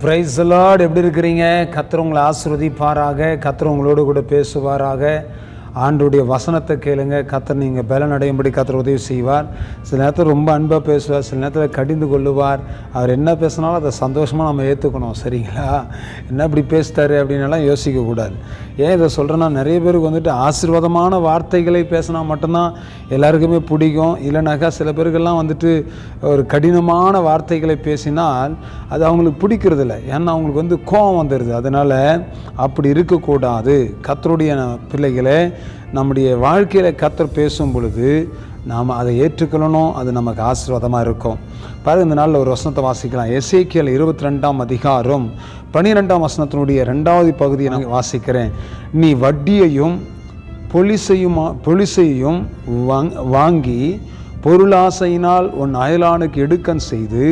Price Lord எப்படி இருக்கிறீங்க? கத்துறவங்களை உங்களை ஆசிர்வதிப்பாராக. கர்த்தர் கூட பேசுவாராக. ஆண்டுடைய வசனத்தை கேளுங்க. கத்தர் நீங்கள் பலன் அடையும்படி கத்தர் உதவி செய்வார். சில நேரத்தில் ரொம்ப அன்பாக பேசுவார் சில நேரத்தில் கடிந்து கொள்ளுவார். அவர் என்ன பேசினாலும் அதை சந்தோஷமாக நம்ம ஏற்றுக்கணும் சரிங்களா? என்ன இப்படி பேசிட்டாரு அப்படின்னலாம் யோசிக்கக்கூடாது ஏன் இதை சொல்கிறேன்னா நிறைய பேருக்கு வந்துட்டு ஆசீர்வாதமான வார்த்தைகளை பேசினா மட்டும்தான் எல்லாருக்குமே பிடிக்கும். இல்லைனாக்கா சில பேருக்கெல்லாம் வந்துட்டு ஒரு கடினமான வார்த்தைகளை பேசினால் அது அவங்களுக்கு பிடிக்கிறதில்ல. ஏன்னா அவங்களுக்கு வந்து கோபம் வந்துடுது அதனால் அப்படி இருக்கக்கூடாது. கத்தருடைய பிள்ளைகளே நம்முடைய வாழ்க்கையில் கத்தர் பேசும் பொழுது நாம் அதை ஏற்றுக்கொள்ளணும் அது நமக்கு ஆசீர்வாதமாக இருக்கும். பாருங்க இந்த நாளில் ஒரு வசனத்தை வாசிக்கலாம். எசேக்கியல் இருபத்தி ரெண்டாம் அதிகாரம் பன்னிரெண்டாம் வசனத்தினுடைய ரெண்டாவது பகுதியை நான் வாசிக்கிறேன். நீ வட்டியையும் பொலிசையுமா பொலிசையும் வாங் வாங்கி பொருளாசையினால் உன் அயலானுக்கு எடுக்கன் செய்து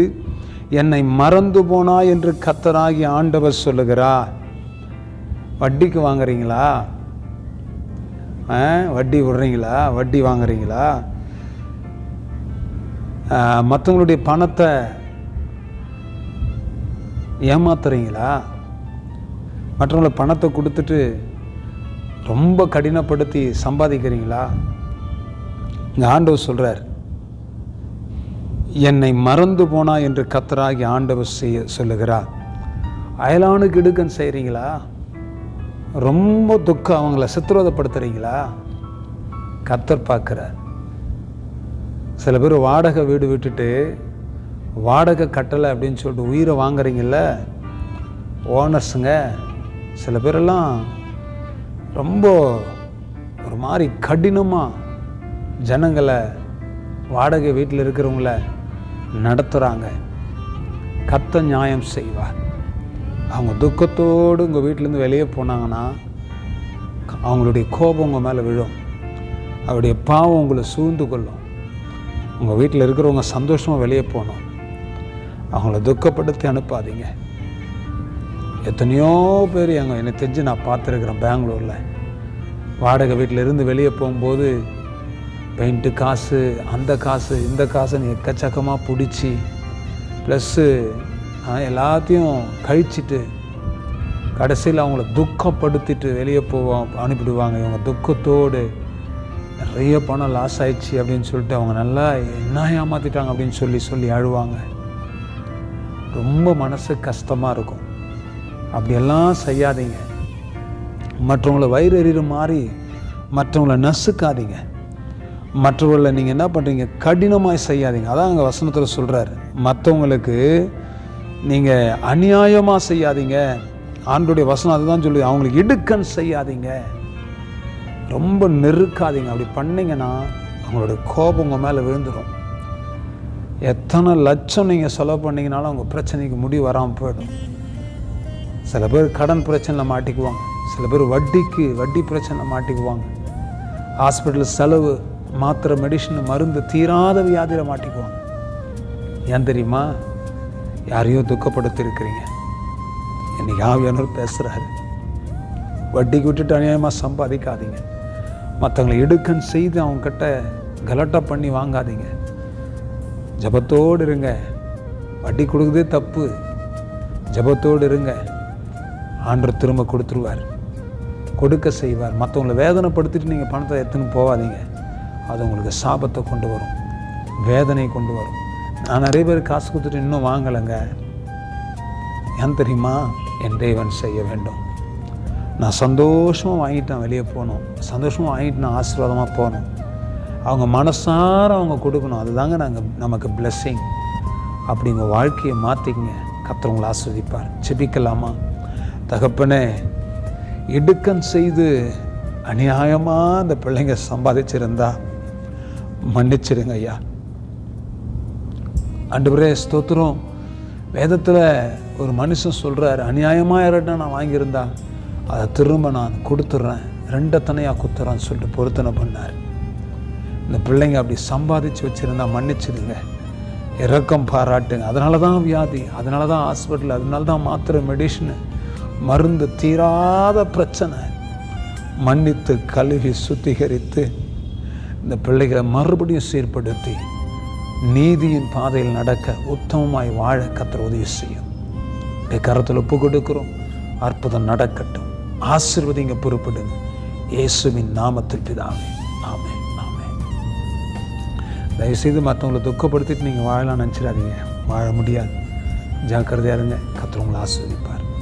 என்னை மறந்து போனா என்று கத்தராகி ஆண்டவர் சொல்லுகிறா வட்டிக்கு வாங்குறீங்களா? வட்டி விடுறீங்களா? வட்டி வாங்குறீங்களா? மற்றவங்களுடைய பணத்தை ஏமாத்துறீங்களா? மற்றவங்கள பணத்தை கொடுத்துட்டு ரொம்ப கடினப்படுத்தி சம்பாதிக்கிறீங்களா? இங்கே ஆண்டவர் சொல்கிறார் என்னை மறந்து போனா என்று கத்தராகி ஆண்டவர் செய்ய சொல்லுகிறார். அயலானுக்கு இடுக்கன் செய்கிறீங்களா ரொம்ப துக்கம். அவங்கள சித்திரவதைப்படுத்துறீங்களா கத்தர் பார்க்குறார். சில பேர் வாடகை வீடு விட்டுட்டு வாடகை கட்டலை அப்படின்னு சொல்லிட்டு உயிரை வாங்குறீங்கள ஓனர்ஸுங்க சில பேரெல்லாம் ரொம்ப ஒரு மாதிரி கடினமாக ஜனங்களை வாடகை வீட்டில் இருக்கிறவங்கள நடத்துகிறாங்க கத்த நியாயம் செய்வார். அவங்க துக்கத்தோடு உங்கள் வீட்டிலேருந்து வெளியே போனாங்கன்னா அவங்களுடைய கோபம் உங்கள் மேலே விழும். அவருடைய பாவம் உங்களை சூழ்ந்து கொள்ளும். உங்கள் வீட்டில் இருக்கிறவங்க சந்தோஷமாக வெளியே போகணும். அவங்கள துக்கப்படுத்தி அனுப்பாதீங்க. எத்தனையோ பேர் எங்கள் என்னை தெரிஞ்சு நான் பார்த்துருக்குறேன் பெங்களூரில். வாடகை வீட்டில் இருந்து வெளியே போகும்போது பெயிண்ட்டு காசு அந்த காசு இந்த காசுன்னு எக்கச்சக்கமாக பிடிச்சி ப்ளஸ்ஸு எல்லாத்தையும் கழிச்சிட்டு கடைசியில் அவங்கள துக்கப்படுத்திட்டு வெளியே போவோம் அனுப்பிடுவாங்க. இவங்க துக்கத்தோடு நிறைய பணம் லாஸ் ஆயிடுச்சு அப்படின்னு சொல்லிட்டு அவங்க நல்லா என்ன ஏமாற்றிட்டாங்க அப்படின்னு சொல்லி சொல்லி அழுவாங்க. ரொம்ப மனசு கஷ்டமாக இருக்கும். அப்படியெல்லாம் செய்யாதீங்க. மற்றவங்கள வயிறு எறிகிற மாதிரி மற்றவங்கள நசுக்காதீங்க. மற்றவர்களை நீங்கள் என்ன பண்ணுறீங்க கடினமாக செய்யாதீங்க. அதான் அங்கே வசனத்தில் சொல்கிறார் மற்றவங்களுக்கு நீங்கள் அநியாயமாக செய்யாதீங்க. ஆண்டுடைய வசனம் அதுதான் சொல்லி அவங்களுக்கு இடுக்கன் செய்யாதீங்க. ரொம்ப நெருக்காதீங்க. அப்படி பண்ணீங்கன்னா அவங்களோட கோபம் உங்கள் மேலே விழுந்துடும் எத்தனை லட்சம் நீங்கள் செலவு பண்ணிங்கனாலும் அவங்க பிரச்சனைக்கு முடிவு வராமல் போயிடும். சில பேர் கடன் பிரச்சனையில் மாட்டிக்குவாங்க. சில பேர் வட்டிக்கு வட்டி பிரச்சனை மாட்டிக்குவாங்க. ஹாஸ்பிட்டல் செலவு மாத்திரை மெடிஷன் மருந்து தீராத வியாதியில் மாட்டிக்குவாங்க. ஏன் தெரியுமா? யாரையோ துக்கப்படுத்திருக்கிறீங்க என்னை இன்னைக்கு ஆவியானவர் பேசுகிறாரு வட்டிக்கு விட்டுட்டு அநியாயமாக சம்பாதிக்காதீங்க. மற்றவங்களை எடுக்கன் செய்து அவங்கக்கிட்ட கலட்டா பண்ணி வாங்காதீங்க. ஜபத்தோடு இருங்க. வட்டி கொடுக்குறதே தப்பு. ஜபத்தோடு இருங்க. ஆண்டர் திரும்ப கொடுத்துருவார். கொடுக்க செய்வார். மற்றவங்களை வேதனைப்படுத்திட்டு நீங்கள் பணத்தை எடுத்துன்னு போகாதீங்க. அது உங்களுக்கு சாபத்தை கொண்டு வரும். வேதனை கொண்டு வரும். நான் நிறைய பேர் காசு கொடுத்துட்டு இன்னும் வாங்கலைங்க. ஏன் தெரியுமா? என் தேவன் செய்ய வேண்டும். நான் சந்தோஷமாக வாங்கிட்டேன் வெளியே போகணும். சந்தோஷமாக வாங்கிட்டு நான் ஆசீர்வாதமாக போகணும். அவங்க மனசார அவங்க கொடுக்கணும். அதுதாங்க நாங்கள் நமக்கு பிளெஸ்ஸிங் அப்படி உங்கள் வாழ்க்கையை மாற்றிக்கங்க கத்தர் ஆஸ்வதிப்பார் செபிக்கலாமா தகப்பனே இடுக்கன் செய்து அநியாயமாக அந்த பிள்ளைங்க சம்பாதிச்சிருந்தா மன்னிச்சிடுங்க ஐயா. அன்றுபுரே ஸ்தோத்திரம். வேதத்தில் ஒரு மனுஷன் சொல்கிறார் அநியாயமாக இரட்டை நான் வாங்கியிருந்தா அதை திரும்ப நான் கொடுத்துட்றேன். ரெண்டை தனியாக குத்துறேன்னு சொல்லிட்டு பொருத்தனை பண்ணார். இந்த பிள்ளைங்க அப்படி சம்பாதிச்சு வச்சுருந்தா மன்னிச்சிடுங்க. இறக்கம் பாராட்டுங்க. அதனால தான் வியாதி அதனால தான் ஹாஸ்பிட்டல் அதனால தான் மாத்திரை மெடிஷனு மருந்து தீராத பிரச்சனை. மன்னித்து கழுவி சுத்திகரித்து இந்த பிள்ளைகளை மறுபடியும் சீர்படுத்தி நீதியின் பாதையில் நடக்க உத்தமமாய் வாழ கத்தர் உதவி செய்யும். உடைய கரத்தில் ஒப்பு கொடுக்கிறோம். அற்புதம் நடக்கட்டும். ஆசிர்வதிங்க பொறுப்படுங்க. இயேசுவின் நாமத்தில் பிதாவே. ஆமே ஆமே தயவுசெய்து மற்றவங்களை துக்கப்படுத்திட்டு நீங்கள் வாழலாம் நினச்சிடாதீங்க. வாழ முடியாது. ஜாக்கிரதையாக இருங்க. கத்திர உங்களை ஆஸ்வதிப்பார்